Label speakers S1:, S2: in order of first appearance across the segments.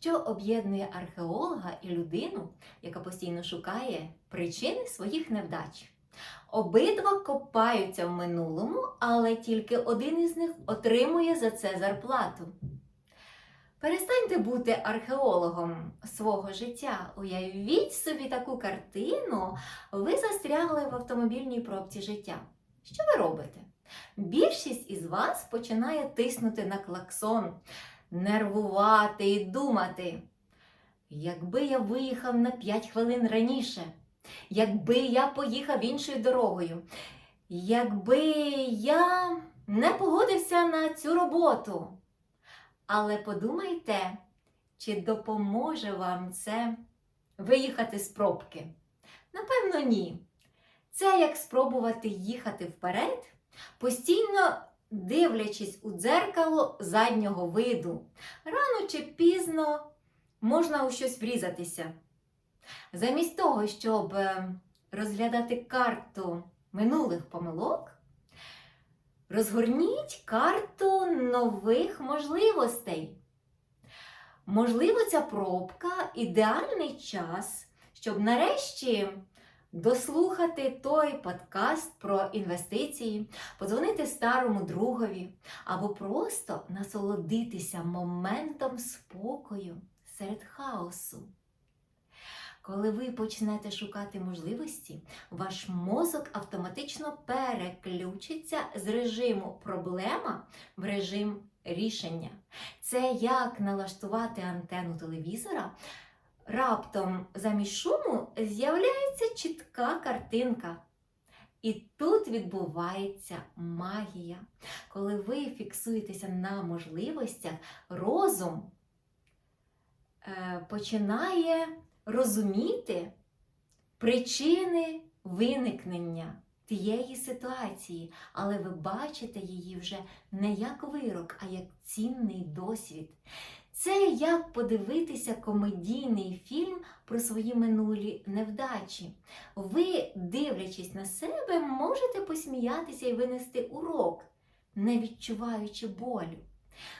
S1: Що об'єднує археолога і людину, яка постійно шукає причини своїх невдач? Обидва копаються в минулому, але тільки один із них отримує за це зарплату. Перестаньте бути археологом свого життя. Уявіть собі таку картину. Ви застрягли в автомобільній пробці життя. Що ви робите? Більшість із вас починає тиснути на клаксон, нервувати і думати. Якби я виїхав на 5 хвилин раніше, якби я поїхав іншою дорогою, якби я не погодився на цю роботу. Але подумайте, чи допоможе вам це виїхати з пробки? Напевно, ні. Це як спробувати їхати вперед, постійно дивлячись у дзеркало заднього виду. Рано чи пізно можна у щось врізатися. Замість того, щоб е, розглядати карту минулих помилок, розгорніть карту нових можливостей. Можливо, ця пробка ідеальний час, щоб нарешті дослухати той подкаст про інвестиції, подзвонити старому другові або просто насолодитися моментом спокою серед хаосу. Коли ви почнете шукати можливості, ваш мозок автоматично переключиться з режиму проблема в режим рішення. Це як налаштувати антенну телевізора. Раптом замість шуму з'являється чітка картинка. І тут відбувається магія. Коли ви фіксуєтеся на можливостях, розум е, починає розуміти причини виникнення тієї ситуації, але ви бачите її вже не як вирок, а як цінний досвід. Це як подивитися комедійний фільм про свої минулі невдачі. Ви, дивлячись на себе, можете посміятися і винести урок, не відчуваючи болю.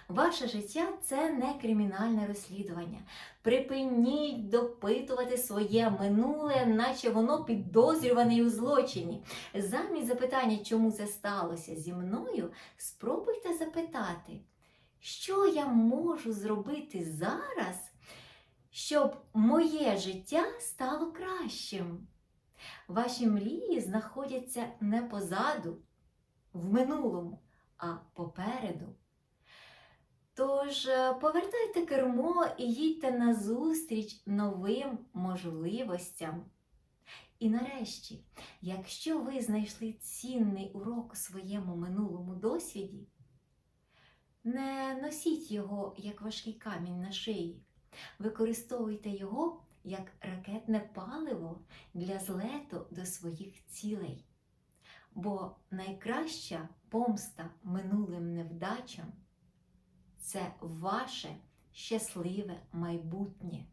S1: Ваше життя це не кримінальне розслідування. Припиніть допитувати своє минуле, наче воно підозрюване у злочині. Замість запитання, чому це сталося зі мною, спробуйте запитати, що я можу зробити зараз, щоб моє життя стало кращим. Ваші мрії знаходяться не позаду, в минулому, а попереду. Тож е, повертайте кермо і їдьте назустріч новим можливостям. І нарешті, якщо ви знайшли цінний урок у своєму минулому досвіді, не носіть його як важкий камінь на шиї, використовуйте його як ракетне паливо для злету до своїх цілей. Бо найкраща помста минулим невдачам це ваше щасливе майбутнє.